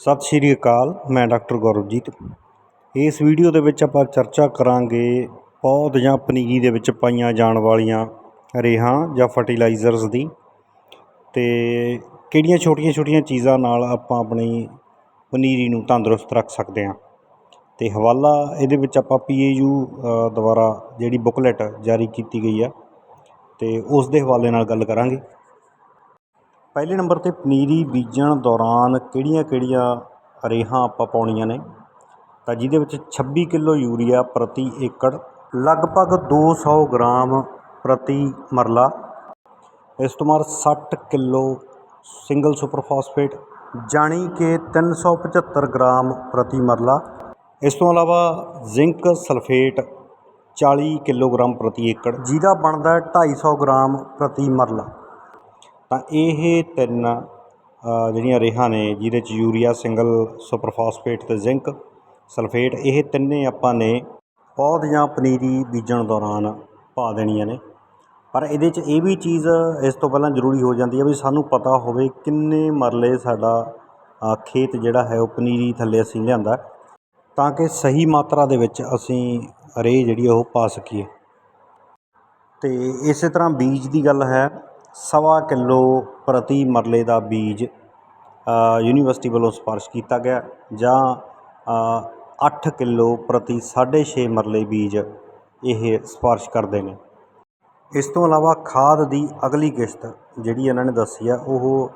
ਸਤਿ ਸ਼੍ਰੀ ਅਕਾਲ, ਮੈਂ ਡਾਕਟਰ ਗੌਰਵਜੀਤ। ਇਸ ਵੀਡੀਓ ਦੇ ਵਿੱਚ ਆਪਾਂ ਚਰਚਾ ਕਰਾਂਗੇ ਪੌਦ ਜਾਂ ਪਨੀਰੀ ਦੇ ਵਿੱਚ ਪਾਈਆਂ ਜਾਣ ਵਾਲੀਆਂ ਰੇਹਾਂ ਜਾਂ ਫਰਟੀਲਾਈਜ਼ਰਸ ਦੀ ਤੇ ਕਿਹੜੀਆਂ ਛੋਟੀਆਂ-ਛੋਟੀਆਂ ਚੀਜ਼ਾਂ ਨਾਲ ਆਪਾਂ ਆਪਣੀ ਪਨੀਰੀ ਨੂੰ ਤੰਦਰੁਸਤ ਰੱਖ ਸਕਦੇ ਹਾਂ। ਤੇ ਹਵਾਲਾ, ਇਹਦੇ ਵਿੱਚ ਆਪਾਂ ਪੀਏਯੂ ਦੁਆਰਾ ਜਿਹੜੀ ਬੁਕਲੇਟ ਜਾਰੀ ਕੀਤੀ ਗਈ ਆ, ਤੇ ਉਸ ਦੇ ਹਵਾਲੇ ਨਾਲ ਗੱਲ ਕਰਾਂਗੇ। ਪਹਿਲੇ ਨੰਬਰ 'ਤੇ ਪਨੀਰੀ ਬੀਜਣ ਦੌਰਾਨ ਕਿਹੜੀਆਂ-ਕਿਹੜੀਆਂ ਰੇਹਾਂ ਆਪਾਂ ਪਾਉਣੀਆਂ ਨੇ? ਤਾਂ ਜਿਹਦੇ ਵਿੱਚ 26 ਕਿਲੋ ਯੂਰੀਆ ਪ੍ਰਤੀ ਏਕੜ, ਲਗਭਗ 200 ਗ੍ਰਾਮ ਪ੍ਰਤੀ ਮਰਲਾ, ਇਸ ਤੋਂ ਬਾਅਦ 60 ਕਿਲੋ ਸਿੰਗਲ ਸੁਪਰ ਫਾਸਫੇਟ, ਜਾਣੀ ਕਿ 375 ਗ੍ਰਾਮ ਪ੍ਰਤੀ ਮਰਲਾ। ਇਸ ਤੋਂ ਇਲਾਵਾ ਜ਼ਿੰਕ ਸਲਫੇਟ 40 ਕਿਲੋਗ੍ਰਾਮ ਪ੍ਰਤੀ ਏਕੜ, ਜਿਹਦਾ ਬਣਦਾ ਹੈ 250 ਗ੍ਰਾਮ ਪ੍ਰਤੀ ਮਰਲਾ। ਤਾਂ ਇਹ ਤਿੰਨ ਜਿਹੜੀਆਂ ਰੇਹਾਂ ਨੇ, ਜਿਹਦੇ ਚ ਯੂਰੀਆ, ਸਿੰਗਲ ਸੁਪਰ ਅਤੇ ਜ਼ਿੰਕ ਸਲਫੇਟ, ਇਹ ਤਿੰਨੇ ਆਪਾਂ ਨੇ ਪੌਦ ਜਾਂ ਪਨੀਰੀ ਬੀਜਣ ਦੌਰਾਨ ਪਾ ਦੇਣੀਆਂ ਨੇ। ਪਰ ਇਹਦੇ ਚ ਇਹ ਵੀ ਚੀਜ਼ ਇਸ ਤੋਂ ਪਹਿਲਾਂ ਜ਼ਰੂਰੀ ਹੋ ਜਾਂਦੀ ਹੈ ਵੀ ਸਾਨੂੰ ਪਤਾ ਹੋਵੇ ਕਿੰਨੇ ਮਰਲੇ ਸਾਡਾ ਖੇਤ ਜਿਹੜਾ ਹੈ ਉਹ ਪਨੀਰੀ ਥੱਲੇ ਅਸੀਂ ਲਿਆਂਦਾ ਤਾਂ ਕਿ ਸਹੀ ਮਾਤਰਾ ਦੇ ਵਿੱਚ ਅਸੀਂ ਰੇਹ ਜਿਹੜੀ ਆ ਉਹ ਪਾ ਸਕੀਏ। ਅਤੇ ਇਸੇ ਤਰ੍ਹਾਂ ਬੀਜ ਦੀ ਗੱਲ ਹੈ ਸਵਾ ਕਿਲੋ ਪ੍ਰਤੀ ਮਰਲੇ ਦਾ ਬੀਜ ਯੂਨੀਵਰਸਿਟੀ ਵੱਲੋਂ ਸਿਫਾਰਿਸ਼ ਕੀਤਾ ਗਿਆ ਜਾਂ ਅ, 8 ਕਿਲੋ ਪ੍ਰਤੀ 6.5 ਮਰਲੇ ਬੀਜ ਇਹ ਸਿਫਾਰਿਸ਼ ਕਰਦੇ ਨੇ। ਇਸ ਤੋਂ ਇਲਾਵਾ ਖਾਦ ਦੀ ਅਗਲੀ ਕਿਸ਼ਤ ਜਿਹੜੀ ਇਹਨਾਂ ਨੇ ਦੱਸੀ ਆ ਉਹ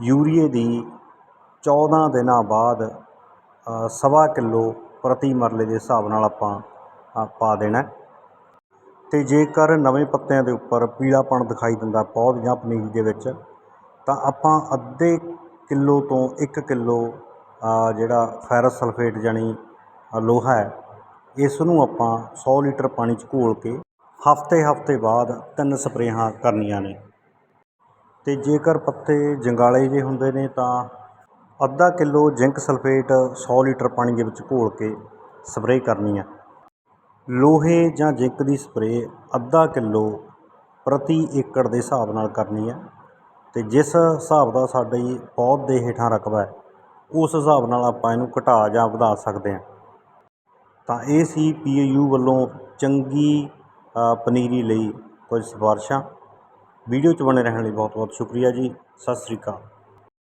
ਯੂਰੀਏ ਦੀ 14 ਦਿਨਾਂ ਬਾਅਦ ਸਵਾ ਕਿਲੋ ਪ੍ਰਤੀ ਮਰਲੇ ਦੇ ਹਿਸਾਬ ਨਾਲ ਆਪਾਂ ਪਾ ਦੇਣਾ। ਅਤੇ ਜੇਕਰ ਨਵੇਂ ਪੱਤਿਆਂ ਦੇ ਉੱਪਰ ਪੀਲਾਪਣ ਦਿਖਾਈ ਦਿੰਦਾ ਪੌਦ ਜਾਂ ਪਨੀਰੀ ਦੇ ਵਿੱਚ, ਤਾਂ ਆਪਾਂ ਅੱਧੇ ਕਿਲੋ ਤੋਂ ਇੱਕ ਕਿਲੋ ਜਿਹੜਾ ਫੈਰਸ ਸਲਫੇਟ ਜਾਨੀ ਲੋਹਾ ਹੈ, ਇਸ ਨੂੰ ਆਪਾਂ 100 ਲੀਟਰ ਪਾਣੀ 'ਚ ਘੋਲ ਕੇ ਹਫ਼ਤੇ ਹਫ਼ਤੇ ਬਾਅਦ ਤਿੰਨ ਸਪਰੇਹਾਂ ਕਰਨੀਆਂ ਨੇ। ਤੇ ਜੇਕਰ ਪੱਤੇ ਜੰਗਾਲੇ ਜੇ ਹੁੰਦੇ ਨੇ, ਤਾਂ ਅੱਧਾ ਕਿਲੋ ਜ਼ਿੰਕ ਸਲਫੇਟ 100 ਲੀਟਰ ਪਾਣੀ ਦੇ ਵਿੱਚ ਘੋਲ ਕੇ ਸਪਰੇਅ ਕਰਨੀ ਹੈ ਲੋਹੇ ਜਾਂ ਜ਼ਿੰਕ ਦੀ ਸਪਰੇਅ ਅੱਧਾ ਕਿਲੋ ਪ੍ਰਤੀ ਏਕੜ ਦੇ ਹਿਸਾਬ ਨਾਲ ਕਰਨੀ ਹੈ ਅਤੇ ਜਿਸ ਹਿਸਾਬ ਦਾ ਸਾਡੀ ਪੌਦ ਦੇ ਹੇਠਾਂ ਰਕਬਾ ਉਸ ਹਿਸਾਬ ਨਾਲ ਆਪਾਂ ਇਹਨੂੰ ਘਟਾ ਜਾਂ ਵਧਾ ਸਕਦੇ ਹਾਂ। ਤਾਂ ਇਹ ਸੀ ਪੀ ਯੂ ਵੱਲੋਂ ਚੰਗੀ ਪਨੀਰੀ ਲਈ ਕੁਝ ਸਿਫਾਰਸ਼ਾਂ। ਵੀਡੀਓ 'ਚ ਬਣੇ ਰਹਿਣ ਲਈ ਬਹੁਤ ਬਹੁਤ ਸ਼ੁਕਰੀਆ ਜੀ। ਸਤਿ ਸ੍ਰੀ ਅਕਾਲ।